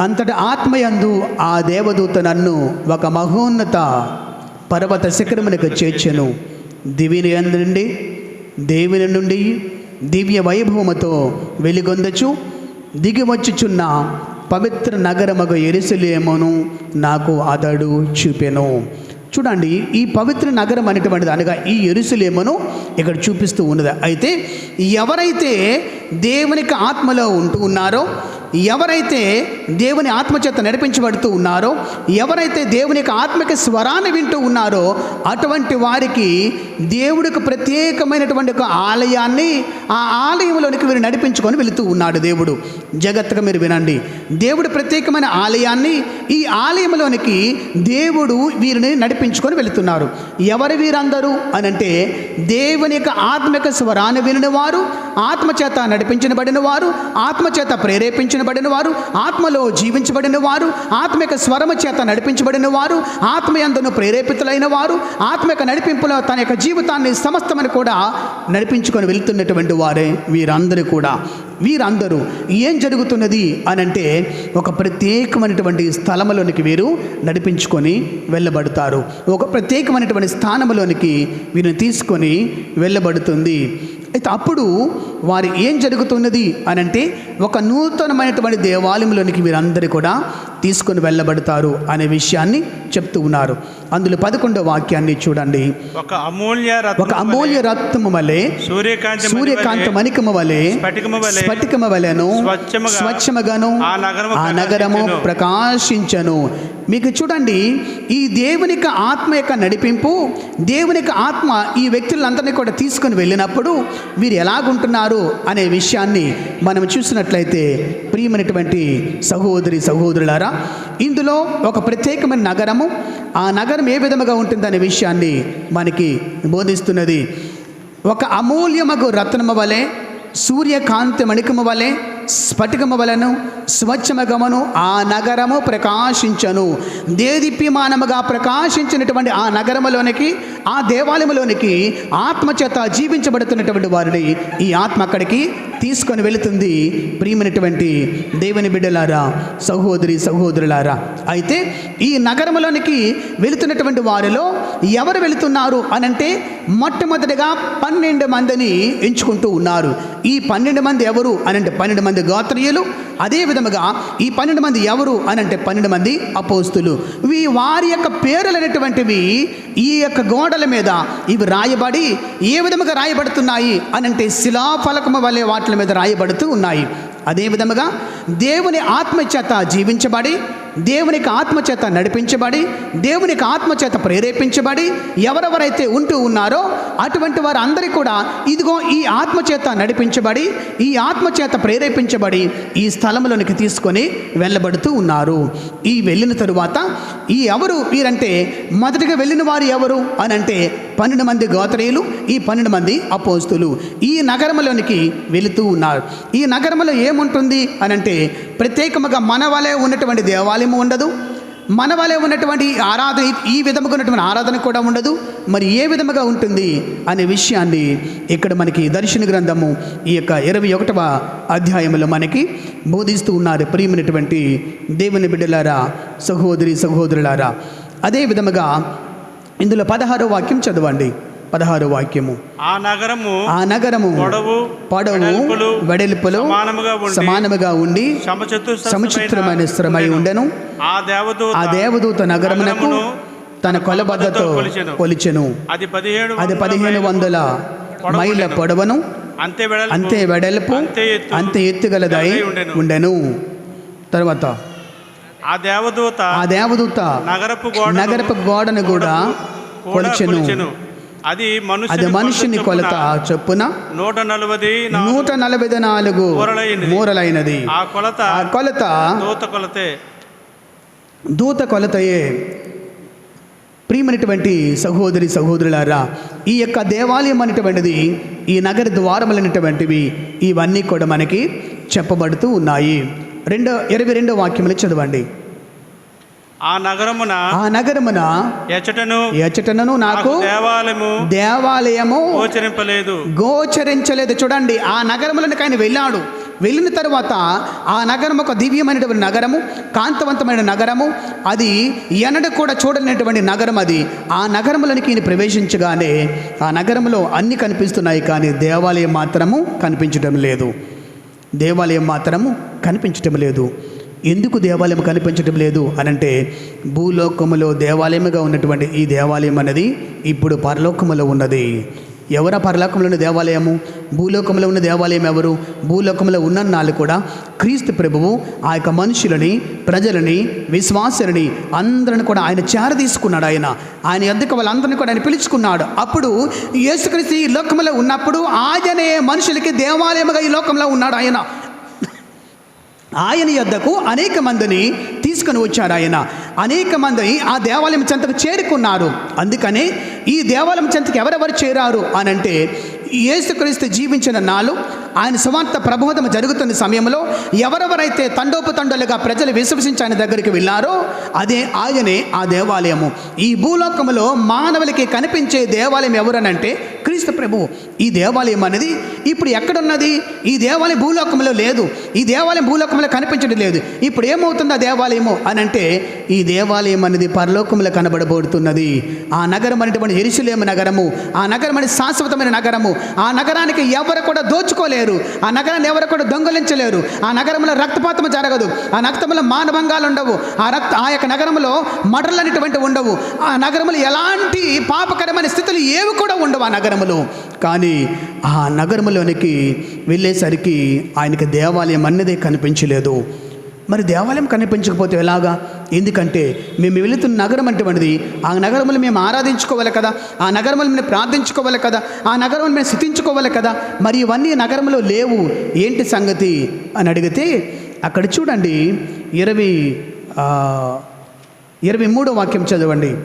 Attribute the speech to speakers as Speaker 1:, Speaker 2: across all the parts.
Speaker 1: అంతటి ఆత్మయందు ఆ దేవదూత నన్ను ఒక మహోన్నత పర్వత శిఖరమునకు చేర్చెను. దివిని నుండి దేవుని నుండి దివ్య వైభవముతో వెలిగొందచు. దిగి వచ్చుచున్న పవిత్ర నగరమగ ఎరుసలేమును నాకు అతడు చూపెను. చూడండి ఈ పవిత్ర నగరం అనేటువంటిది అనగా ఈ ఎరుసలేమును ఇక్కడ చూపిస్తూ ఉన్నది. అయితే ఎవరైతే దేవునికి ఆత్మలో ఉంటూ ఉన్నారో ఎవరైతే దేవుని ఆత్మచేత నడిపించబడుతూ ఉన్నారో ఎవరైతే దేవుని యొక్క ఆత్మక స్వరాన్ని వింటూ ఉన్నారో అటువంటి వారికి దేవుడికి ప్రత్యేకమైనటువంటి ఒక ఆలయాన్ని ఆ ఆలయంలోనికి వీరు నడిపించుకొని వెళుతూ ఉన్నాడు దేవుడు. జగత్తుగా మీరు వినండి. దేవుడు ప్రత్యేకమైన ఆలయాన్ని ఈ ఆలయంలోనికి దేవుడు వీరిని నడిపించుకొని వెళుతున్నారు. ఎవరు వీరందరూ? అనంటే దేవుని యొక్క ఆత్మిక స్వరాన్ని వినని వారు ఆత్మచేత నడిపించబడిన వారు ఆత్మచేత ప్రేరేపించబడిన వారు ఆత్మలో జీవించబడిన వారు ఆత్మిక స్వరము చేత నడిపించబడిన వారు ఆత్మయందును ప్రేరేపితులైన వారు ఆత్మిక నడిపింపులో తన యొక్క జీవితాన్ని సమస్తమని కూడా నడిపించుకొని వెళ్తున్నటువంటి వారే వీరందరూ కూడా. వీరందరూ ఏం జరుగుతున్నది అని అంటే ఒక ప్రత్యేకమైనటువంటి స్థలములోనికి వీరు నడిపించుకొని వెళ్ళబడతారు. ఒక ప్రత్యేకమైనటువంటి స్థానంలోనికి వీరిని తీసుకొని వెళ్ళబడుతుంది. అయితే అప్పుడు వారి ఏం జరుగుతున్నది అని అంటే ఒక నూతనమైనటువంటి దేవాలయంలోనికి మీరందరూ కూడా తీసుకొని వెళ్ళబడతారు అనే విషయాన్ని చెప్తూ ఉన్నారు. అందులో పదకొండో వాక్యాన్ని చూడండి.
Speaker 2: ఒక అమూల్య
Speaker 1: ఒక
Speaker 2: రత్నము
Speaker 1: అమూల్య రక్తము వలె
Speaker 2: సూర్యకాంతి
Speaker 1: సూర్యకాంత మణికము వలె
Speaker 2: స్ఫటికము వలె,
Speaker 1: స్ఫటికము వలెను
Speaker 2: స్వచ్ఛముగా
Speaker 1: స్వచ్ఛముగాను
Speaker 2: ఆ నగరము. ప్రకాశించను.
Speaker 1: మీకు చూడండి ఈ దేవుని యొక్క ఆత్మ యొక్క నడిపింపు దేవుని యొక్క ఆత్మ ఈ వ్యక్తులందరినీ కూడా తీసుకొని వెళ్ళినప్పుడు వీరు ఎలాగుంటున్నారు అనే విషయాన్ని మనం చూసినట్లయితే ప్రియమైనటువంటి సహోదరి సహోదరులారా ఇందులో ఒక ప్రత్యేకమైన నగరము. ఆ నగరం ఏ విధముగా ఉంటుందనే విషయాన్ని మనకి బోధిస్తున్నది. ఒక అమూల్యమగు రత్నము వలె సూర్యకాంతి మణికము వలె స్ఫటికము వలెను స్వచ్ఛమగమను ఆ నగరము ప్రకాశించను. దేదీప్యమానముగా ప్రకాశించినటువంటి ఆ నగరములోనికి ఆ దేవాలయంలోనికి ఆత్మచేత జీవించబడుతున్నటువంటి వారిని ఈ ఆత్మ అక్కడికి తీసుకొని వెళుతుంది ప్రియమైనటువంటి దేవుని బిడ్డలారా సహోదరి సహోదరులారా. అయితే ఈ నగరంలోనికి వెళుతున్నటువంటి వారిలో ఎవరు వెళుతున్నారు అనంటే మొట్టమొదటిగా పన్నెండు మందిని ఎంచుకుంటూ ఉన్నారు. ఈ పన్నెండు మంది ఎవరు అనంటే పన్నెండు మంది గోత్రీయులు అదే విధముగా ఈ పన్నెండు మంది ఎవరు అనంటే పన్నెండు మంది అపోస్తులు. ఇవి వారి యొక్క పేర్లు అనేటువంటివి ఈ యొక్క గోడల మీద ఇవి రాయబడి ఏ విధముగా రాయబడుతున్నాయి అనంటే శిలాఫలకము వలె వాటి మీద రాయబడుతూ ఉన్నాయి. అదే విధముగా దేవుని ఆత్మచేత జీవించబడి దేవునికి ఆత్మచేత నడిపించబడి దేవునికి ఆత్మచేత ప్రేరేపించబడి ఎవరెవరైతే ఉంటూ ఉన్నారో అటువంటి వారు అందరికీ కూడా ఇదిగో ఈ ఆత్మచేత నడిపించబడి ఈ ఆత్మచేత ప్రేరేపించబడి ఈ స్థలంలోనికి తీసుకొని వెళ్ళబడుతూ ఉన్నారు. ఈ వెళ్ళిన తరువాత ఈ ఎవరు? వీరంటే మొదటిగా వెళ్ళిన వారు ఎవరు? అని అంటే పన్నెండు మంది గోత్రీయులు ఈ పన్నెండు మంది అపోస్తులు. ఈ నగరంలోనికి వెళుతూ ఉన్నారు. ఈ నగరంలో ఏముంటుంది అని అంటే ప్రత్యేకముగా మన వలె ఉన్నటువంటి దేవాలయం ఉండదు. మన వలె ఉన్నటువంటి ఆరాధన ఈ విధముగా ఉన్నటువంటి ఆరాధన కూడా ఉండదు. మరి ఏ విధముగా ఉంటుంది అనే విషయాన్ని ఇక్కడ మనకి దర్శన గ్రంథము ఈ యొక్క ఇరవై ఒకటవ అధ్యాయంలో మనకి బోధిస్తూ ఉన్నారు ప్రియమైనటువంటి దేవుని బిడ్డలారా సహోదరి సహోదరులారా. అదే విధముగా ఇందులో పదహారో వాక్యం చదవండి పదహారో వాక్యము
Speaker 2: ఆ నగరము
Speaker 1: ఆ నగరము
Speaker 2: పొడవు,
Speaker 1: పొడవు
Speaker 2: వెడల్పులు సమానముగా ఉండి,
Speaker 1: సముచిత్రమైన స్థిరమై ఉండెను
Speaker 2: ఆ దేవదూత
Speaker 1: ఆ దేవదూత నగరమునకు
Speaker 2: నగరమును
Speaker 1: తన కొలబద్దతో
Speaker 2: కొలిచెను. అది పదిహేడు
Speaker 1: అది పదిహేను వందల
Speaker 2: ఉండెను.
Speaker 1: పొడవను
Speaker 2: అంతే వెడల్పు
Speaker 1: అంతే ఎత్తుగలదై
Speaker 2: గలదై ఉండెను.
Speaker 1: ఉండెను తర్వాత
Speaker 2: ఆ దేవదూత
Speaker 1: ఆ దేవదూత
Speaker 2: నగరపు గోడ
Speaker 1: నగరపు గోడను కూడా కొలిచెను.
Speaker 2: అది
Speaker 1: అది
Speaker 2: మనుషుని
Speaker 1: కొలత చొప్పున
Speaker 2: నూట నలభై
Speaker 1: నూట నలభై నాలుగు
Speaker 2: మూరలైనది.
Speaker 1: మూరలైనది.
Speaker 2: ఆ కొలత
Speaker 1: ఆ కొలత
Speaker 2: దూత కొలతే.
Speaker 1: దూత కొలతయే ప్రియమైనటువంటి సహోదరి సహోదరులారా ఈ యొక్క దేవాలయం అనేటువంటిది ఈ నగర ద్వారములైనటువంటివి ఇవన్నీ కూడా మనకి చెప్పబడుతూ ఉన్నాయి. రెండో ఇరవై రెండో వాక్యములు చదవండి.
Speaker 2: ఆ నగరమున
Speaker 1: ఆ నగరమున
Speaker 2: ఎచటను
Speaker 1: నాకు
Speaker 2: దేవాలయము
Speaker 1: దేవాలయము
Speaker 2: గోచరింపలేదు.
Speaker 1: గోచరించలేదు. చూడండి ఆ నగరములకు ఆయన వెళ్ళాడు. వెళ్ళిన తర్వాత ఆ నగరం ఒక దివ్యమైనటువంటి నగరము కాంతవంతమైన నగరము. అది ఎన్నడూ కూడా చూడలేనటువంటి నగరం అది. ఆ నగరంలోనికి ఈయన ప్రవేశించగానే ఆ నగరంలో అన్ని కనిపిస్తున్నాయి కానీ దేవాలయం మాత్రము కనిపించడం లేదు. దేవాలయం మాత్రము కనిపించటం లేదు. ఎందుకు దేవాలయం కనిపించడం లేదు అనంటే భూలోకములో దేవాలయముగా ఉన్నటువంటి ఈ దేవాలయం అనేది ఇప్పుడు పరలోకములో ఉన్నది. ఎవర పరలోకంలో ఉన్న దేవాలయము? భూలోకంలో ఉన్న దేవాలయం ఎవరు? భూలోకంలో ఉన్నన్నాళ్ళు కూడా క్రీస్తు ప్రభువు ఆ యొక్క మనుషులని ప్రజలని విశ్వాసులని అందరిని కూడా ఆయన చేర తీసుకున్నాడు ఆయన. ఆయన ఎద్దకు వాళ్ళందరినీ కూడా ఆయన పిలుచుకున్నాడు. అప్పుడు యేసుక్రీస్తు ఈ లోకంలో ఉన్నప్పుడు ఆయనే మనుషులకి దేవాలయముగా ఈ లోకంలో ఉన్నాడు ఆయన. ఆయన యొద్దకు అనేక మందిని తీసుకుని వచ్చారు ఆయన. అనేక మందిని ఆ దేవాలయం చెంతకు చేరుకున్నారు. అందుకనే ఈ దేవాలయం చెంతకు ఎవరెవరు చేరారు అని అంటే యేసుక్రీస్తు జీవించిన నాలు ఆయన సువార్త ప్రబోధం జరుగుతున్న సమయంలో ఎవరెవరైతే తండోపతండలుగా ప్రజలు విశ్వసించి ఆయన దగ్గరికి వెళ్ళారో అదే ఆయనే ఆ దేవాలయము. ఈ భూలోకములో మానవులకి కనిపించే దేవాలయం ఎవరనంటే క్రీస్తు ప్రభువు ఈ దేవాలయం అనేది ఇప్పుడు ఎక్కడున్నది? ఈ దేవాలయం భూలోకంలో లేదు. ఈ దేవాలయం భూలోకంలో కనిపించడం లేదు. ఇప్పుడు ఏమవుతుంది ఆ దేవాలయము? అని అంటే ఈ దేవాలయం అనేది పరలోకంలో కనబడబోతున్నది ఆ నగరం అనేటువంటి ఎరుసలేము నగరము ఆ నగరం అనేది శాశ్వతమైన నగరము. ఆ నగరానికి ఎవరు కూడా దోచుకోలేరు. ఆ నగరాన్ని ఎవరు కూడా దొంగలించలేరు. ఆ నగరంలో రక్తపాతం జరగదు. ఆ రక్తంలో మానభంగాలు ఉండవు. ఆ రక్త ఆ యొక్క నగరంలో మడలు అనేటువంటి ఉండవు. ఆ నగరంలో ఎలాంటి పాపకరమైన స్థితులు ఏవి కూడా ఉండవు ఆ నగరం నగరములో. కానీ ఆ నగరంలోనికి వెళ్ళేసరికి ఆయనకి దేవాలయం అన్నదే కనిపించలేదు. మరి దేవాలయం కనిపించకపోతే ఎలాగా? ఎందుకంటే మేము వెళుతున్న నగరం అటువంటిది ఆ నగరములు మేము ఆరాధించుకోవాలి కదా. ఆ నగరములు మేము ప్రార్థించుకోవాలి కదా. ఆ నగరం మేము స్థుతించుకోవాలి కదా. మరి ఇవన్నీ నగరంలో లేవు. ఏంటి సంగతి? అని అడిగితే అక్కడ చూడండి ఇరవై ఇరవై మూడో వాక్యం చదవండి.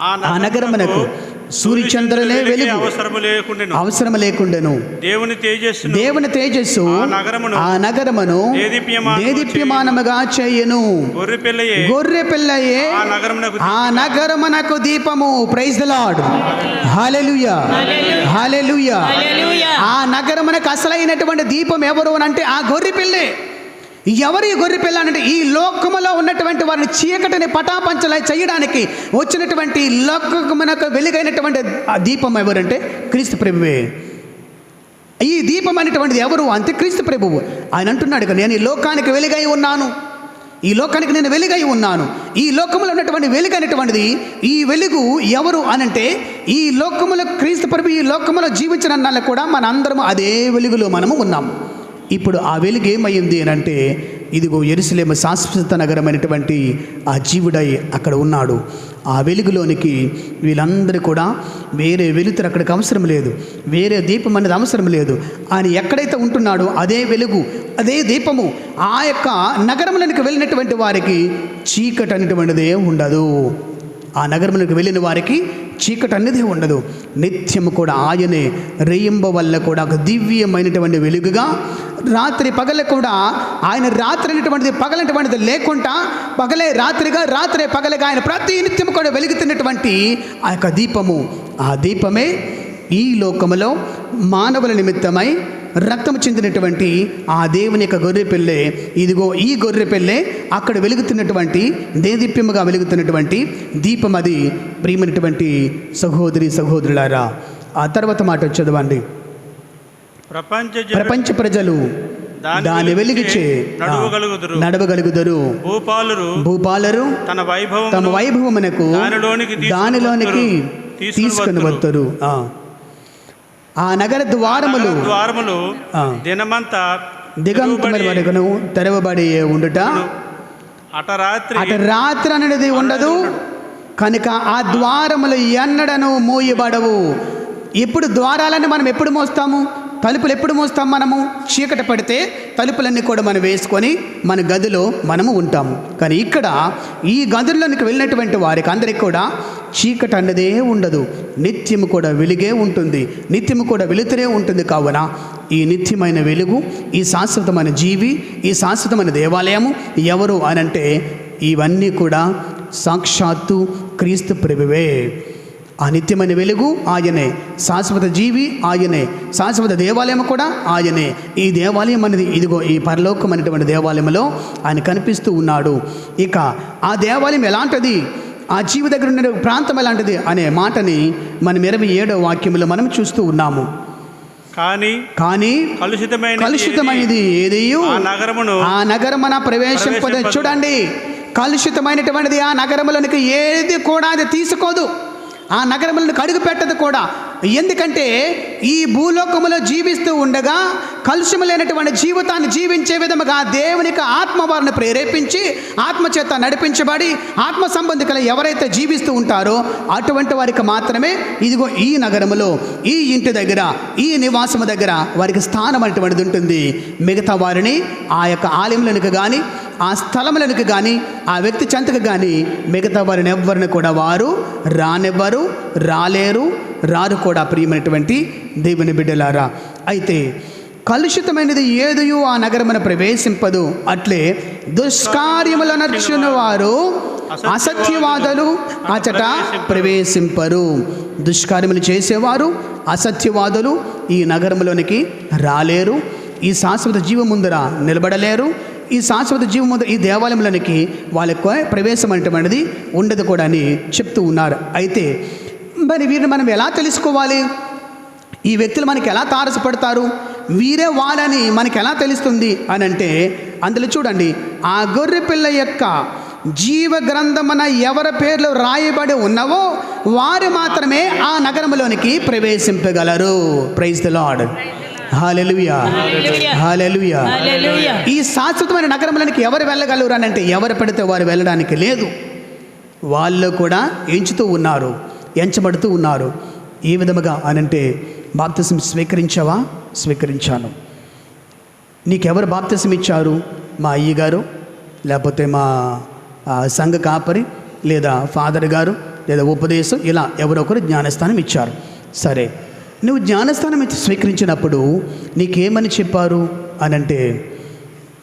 Speaker 1: ఆ నగరమునకు సూర్యచంద్రులే వెలుగు.
Speaker 2: అవసరము లేకుండాను.
Speaker 1: అవసరం లేకుండాను.
Speaker 2: దేవుని తేజస్సును
Speaker 1: దేవుని తేజస్సు
Speaker 2: ఆ నగరమును
Speaker 1: ఆ నగరమును
Speaker 2: దేదీప్యమానము
Speaker 1: దేదీప్యమానముగా చేయను.
Speaker 2: గొర్రె పిల్లయే ఆ నగరమునకు
Speaker 1: ఆ నగరమునకు దీపము. Praise the lord hallelujah hallelujah ఆ నగరమునకు అసలైనటువంటి దీపం ఎవరు అని అంటే ఆ గొర్రె పిల్లే. ఎవరి గొర్రెపిల్ల అంటే ఈ లోకములో ఉన్నటువంటి వారిని చీకటిని పటాపంచలై చేయడానికి వచ్చినటువంటి లోకమునకు వెలుగైనటువంటి ఆ దీపం ఎవరంటే క్రీస్తు ప్రభువే. ఈ దీపం అనేటువంటిది ఎవరు? అంతే క్రీస్తు ప్రభువు. ఆయన అంటున్నాడు నేను ఈ లోకానికి వెలుగై ఉన్నాను. ఈ లోకానికి నేను వెలుగై ఉన్నాను. ఈ లోకములో ఉన్నటువంటి వెలుగు అనేటువంటిది ఈ వెలుగు ఎవరు అనంటే ఈ లోకములో క్రీస్తు ప్రభు ఈ లోకములో జీవించిన కూడా మన అందరము అదే వెలుగులో మనము ఉన్నాము ఇప్పుడు ఆ వెలుగు ఏమైంది అని అంటే ఇదిగో ఎరుసలేమ శాశ్వత నగరమైనటువంటి ఆ జీవుడై అక్కడ ఉన్నాడు. ఆ వెలుగులోనికి వీళ్ళందరూ కూడా వేరే వెలుతురు అక్కడికి అవసరం లేదు వేరే దీపం అనేది అవసరం లేదు. ఆయన ఎక్కడైతే ఉంటున్నాడో అదే వెలుగు అదే దీపము ఆ యొక్క నగరంలోనికి వెళ్ళినటువంటి వారికి చీకటి అనేటువంటిదే ఉండదు. ఆ నగరంలోకి వెళ్ళిన వారికి చీకటి అనేది ఉండదు. నిత్యము కూడా ఆయనే. రేయింబ వల్ల కూడా ఒక దివ్యమైనటువంటి వెలుగుగా రాత్రి పగల కూడా ఆయన రాత్రి అనేటువంటిది పగలటువంటిది లేకుండా పగలే రాత్రిగా రాత్రే పగలగా ఆయన ప్రతి నిత్యం కూడా వెలుగుతున్నటువంటి ఆ యొక్క దీపము. ఆ దీపమే ఈ లోకములో మానవుల నిమిత్తమై రక్తము చెందినటువంటి ఆ దేవుని యొక్క గొర్రె పిల్లే. ఇదిగో ఈ గొర్రె పిల్లే అక్కడ వెలుగుతున్నటువంటి దేదీప్యముగా వెలుగుతున్నటువంటి దీపం అది. ప్రియమైనటువంటి సహోదరి సహోదరులారా ఆ తర్వాత మాట చదవండి
Speaker 2: ప్రపంచ
Speaker 1: ప్రపంచ ప్రజలు
Speaker 2: దాని
Speaker 1: వెలుగుచే
Speaker 2: నడువగలుగుదురు. భూపాలురు
Speaker 1: భూపాలరు
Speaker 2: తన వైభవం
Speaker 1: తమ వైభవమునకు
Speaker 2: దానిలోనికి తీసుకొని
Speaker 1: దానిలోనికి
Speaker 2: వత్తురు. తీసుకొని
Speaker 1: తీసుకుని
Speaker 2: వత్తురు.
Speaker 1: వత్తరు ఆ. నగర ద్వారములు
Speaker 2: ద్వారములు. దినమంతా
Speaker 1: దిగంతముల
Speaker 2: తెరువబడి
Speaker 1: ఉండుట
Speaker 2: అట రాత్రి
Speaker 1: అటు రాత్రి అనేది ఉండదు కనుక ఆ ద్వారములు ఎన్నడను మూయబడవు ఎప్పుడు ద్వారాలని మనం ఎప్పుడు మోస్తాము తలుపులు ఎప్పుడు మూస్తాం మనము? చీకట పడితే తలుపులన్నీ కూడా మనం వేసుకొని మన గదిలో మనము ఉంటాము. కానీ ఇక్కడ ఈ గదుల్లోనికి వెళ్ళినటువంటి వారికి అందరికీ కూడా చీకట అన్నదే ఉండదు. నిత్యము కూడా వెలుగే ఉంటుంది. నిత్యము కూడా వెలుతురే ఉంటుంది కావున ఈ నిత్యమైన వెలుగు ఈ శాశ్వతమైన జీవి ఈ శాశ్వతమైన దేవాలయము ఎవరు అనంటే ఇవన్నీ కూడా సాక్షాత్తు క్రీస్తు ప్రభువే. ఆ నిత్యమైన వెలుగు ఆయనే. శాశ్వత జీవి ఆయనే. శాశ్వత దేవాలయం కూడా ఆయనే. ఈ దేవాలయం అనేది ఇదిగో ఈ పరలోకమైనటువంటి దేవాలయంలో ఆయన కనిపిస్తూ ఉన్నాడు. ఇక ఆ దేవాలయం ఎలాంటిది? ఆ జీవి దగ్గర ఉండే ప్రాంతం ఎలాంటిది? అనే మాటని మనం ఇరవై ఏడో వాక్యంలో మనం చూస్తూ ఉన్నాము.
Speaker 2: కానీ
Speaker 1: కానీ
Speaker 2: కలుషితమైన
Speaker 1: కలుషితమైనది ఏది?
Speaker 2: ఆ నగరమును
Speaker 1: ఆ నగరమున ప్రవేశింపదు. చూడండి కలుషితమైనటువంటిది ఆ నగరములోనికి ఏది కూడా అది తీసుకోదు. ఆ నగరములను అడుగు పెట్టదు కూడా. ఎందుకంటే ఈ భూలోకములో జీవిస్తూ ఉండగా కలుషము లేనటువంటి జీవితాన్ని జీవించే విధముగా దేవునికి ఆత్మ వారిని ప్రేరేపించి ఆత్మచేత నడిపించబడి ఆత్మ సంబంధికులు ఎవరైతే జీవిస్తూ ఉంటారో అటువంటి వారికి మాత్రమే ఇదిగో ఈ నగరములో ఈ ఇంటి దగ్గర ఈ నివాసము దగ్గర వారికి స్థానం అనేటువంటిది ఉంటుంది. మిగతా వారిని ఆ యొక్క ఆలయంలోనికి కానీ ఆ స్థలములకు కానీ ఆ వ్యక్తి చెంతకు కానీ మిగతా వారిని ఎవ్వరిని కూడా వారు రానివ్వరు రాలేరు రారు కూడా ప్రియమైనటువంటి దేవుని బిడ్డలారా. అయితే కలుషితమైనది ఏదియో ఆ నగరమున ప్రవేశింపదు. అట్లే దుష్కార్యముల నడుచున్న వారు అసత్యవాదులు అచట ప్రవేశింపరు. దుష్కార్యములు చేసేవారు అసత్యవాదులు ఈ నగరంలోనికి రాలేరు. ఈ శాశ్వత జీవ ముందర నిలబడలేరు. ఈ శాశ్వత జీవం ఈ దేవాలయంలోనికి వాళ్ళకు ప్రవేశం అనేటువంటిది ఉండదు కూడా అని చెప్తూ ఉన్నారు. అయితే మరి వీరిని మనం ఎలా తెలుసుకోవాలి? ఈ వ్యక్తులు మనకి ఎలా తారసపడతారు? వీరే వాళ్ళని మనకి ఎలా తెలుస్తుంది? అని అంటే అందులో చూడండి ఆ గొర్రె పిల్ల యొక్క జీవ గ్రంథమున ఎవరి పేర్లు రాయబడి ఉన్నవో వారు మాత్రమే ఆ నగరంలోనికి ప్రవేశింపగలరు. ప్రైజ్ ద
Speaker 3: లాడ్
Speaker 1: ఈ శాశ్వతమైన నగరంలోనికి ఎవరు వెళ్ళగలరు అని అంటే ఎవరు పడితే వారు వెళ్ళడానికి లేదు. వాళ్ళు కూడా ఎంచుతూ ఉన్నారు ఎంచబడుతూ ఉన్నారు. ఏ విధముగా అనంటే బాప్తిసం స్వీకరించావా? స్వీకరించాను. నీకెవరు బాప్తిసం ఇచ్చారు? మా అయ్యగారు లేకపోతే మా సంఘ కాపరి లేదా ఫాదర్ గారు లేదా ఉపదేశం ఇలా ఎవరో ఒకరు జ్ఞానస్థానం ఇచ్చారు. సరే నువ్వు జ్ఞానస్థానం స్వీకరించినప్పుడు నీకేమని చెప్పారు? అని అంటే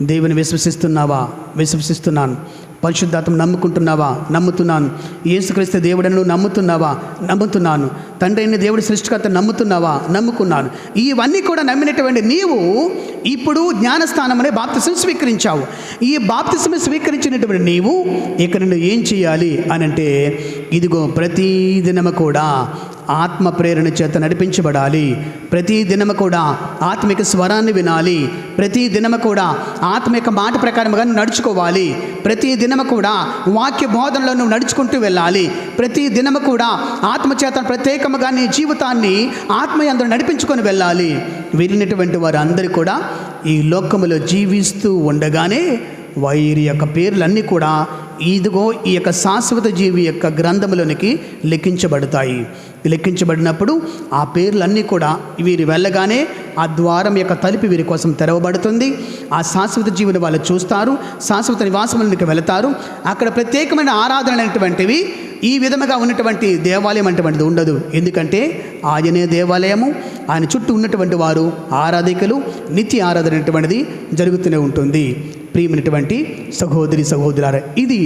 Speaker 1: దేవుని విశ్వసిస్తున్నావా? విశ్వసిస్తున్నాను. పరిశుద్ధాత్మ నమ్ముకుంటున్నావా? నమ్ముతున్నాను. యేసుక్రీస్తు దేవుడను నమ్ముతున్నావా? నమ్ముతున్నాను. తండ్రి అయిన దేవుడి సృష్టికర్త నమ్ముతున్నావా? నమ్ముకున్నాను. ఇవన్నీ కూడా నమ్మినటువంటి నీవు ఇప్పుడు జ్ఞానస్థానం అనే బాప్తిసం స్వీకరించావు. ఈ బాప్తిసం స్వీకరించినటువంటి నీవు ఇక్కడ నువ్వు ఏం చేయాలి? అని అంటే ఇదిగో ప్రతిదినము కూడా ఆత్మ ప్రేరణ చేత నడిపించబడాలి. ప్రతి దినము కూడా ఆత్మిక స్వరాన్ని వినాలి. ప్రతి దినము కూడా ఆత్మిక మాట ప్రకారంగా నువ్వు నడుచుకోవాలి. ప్రతి దినము కూడా వాక్య బోధనలో నువ్వు నడుచుకుంటూ వెళ్ళాలి. ప్రతి దినము కూడా ఆత్మచేత ప్రత్యేకముగా నీ జీవితాన్ని ఆత్మయందరూ నడిపించుకొని వెళ్ళాలి. వెళ్ళినటువంటి వారందరూ కూడా ఈ లోకములో జీవిస్తూ ఉండగానే వైరి యొక్క పేర్లన్నీ కూడా ఇదిగో ఈ యొక్క శాశ్వత జీవి యొక్క గ్రంథములోనికి లెక్కించబడతాయి లెక్కించబడినప్పుడు ఆ పేర్లన్నీ కూడా వీరు వెళ్ళగానే ఆ ద్వారం యొక్క తలుపు వీరి కోసం తెరవబడుతుంది. ఆ శాశ్వత జీవుని వాళ్ళు చూస్తారు శాశ్వత నివాసములకి వెళతారు. అక్కడ ప్రత్యేకమైన ఆరాధన అనేటువంటివి ఈ విధముగా ఉన్నటువంటి దేవాలయం అటువంటిది ఉండదు. ఎందుకంటే ఆయనే దేవాలయము ఆయన చుట్టూ ఉన్నటువంటి వారు ఆరాధికలు నిత్య ఆరాధన అనేటువంటిది జరుగుతూనే ఉంటుంది. ప్రియమైనటువంటి సహోదరి సహోదరులారా ఇది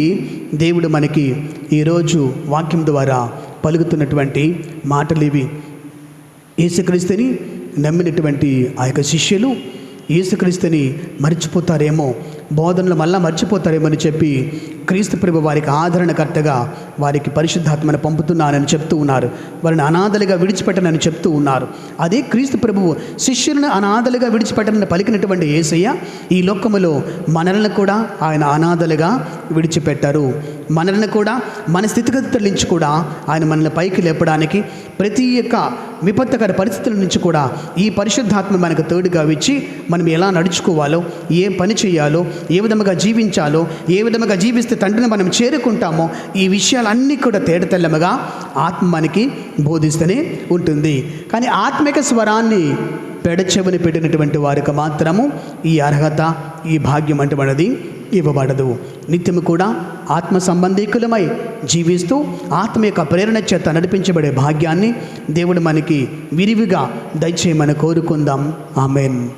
Speaker 1: దేవుడు మనకి ఈరోజు వాక్యం ద్వారా పలుకుతున్నటువంటి మాటలు ఇవి ఏసుక్రీస్తుని నమ్మినటువంటి ఆ యొక్క శిష్యులు ఏసుక్రీస్తుని మర్చిపోతారేమో బోధనలు మళ్ళా మర్చిపోతారేమో అని చెప్పి క్రీస్తు ప్రభు వారికి ఆదరణకర్తగా వారికి పరిశుద్ధాత్మను పంపుతున్నానని చెప్తూ ఉన్నారు. వారిని అనాథలుగా విడిచిపెట్టనని చెప్తూ ఉన్నారు. అదే క్రీస్తు ప్రభువు శిష్యులను అనాథలుగా విడిచిపెట్టనని పలికినటువంటి ఏసయ్య ఈ లోకములో మనల్ని కూడా ఆయన అనాథలుగా విడిచిపెట్టారు. మనల్ని కూడా మన స్థితిగతుల నుంచి కూడా ఆయన మనల్ని పైకి లేపడానికి ప్రతి ఒక్క విపత్తుకర పరిస్థితుల నుంచి కూడా ఈ పరిశుద్ధాత్మ మనకు తోడుగా ఇచ్చి మనం ఎలా నడుచుకోవాలో ఏ పని చేయాలో ఏ విధముగా జీవించాలో ఏ విధముగా జీవిస్తే తండ్రిని మనం చేరుకుంటామో ఈ విషయాలన్నీ కూడా తేడతెల్లముగా ఆత్మ మనకి బోధిస్తూనే ఉంటుంది. కానీ ఆత్మిక స్వరాన్ని పెడచెవిని పెట్టినటువంటి వారికి మాత్రము ఈ అర్హత ఈ భాగ్యం అంటున్నది ఇవ్వబడదు. నిత్యము కూడా ఆత్మ సంబంధీకులమై జీవిస్తూ ఆత్మ యొక్క ప్రేరణ చేత నడిపించబడే భాగ్యాన్ని దేవుడు మనకి విరివిగా దయచేయమని కోరుకుందాం. ఆమెన్.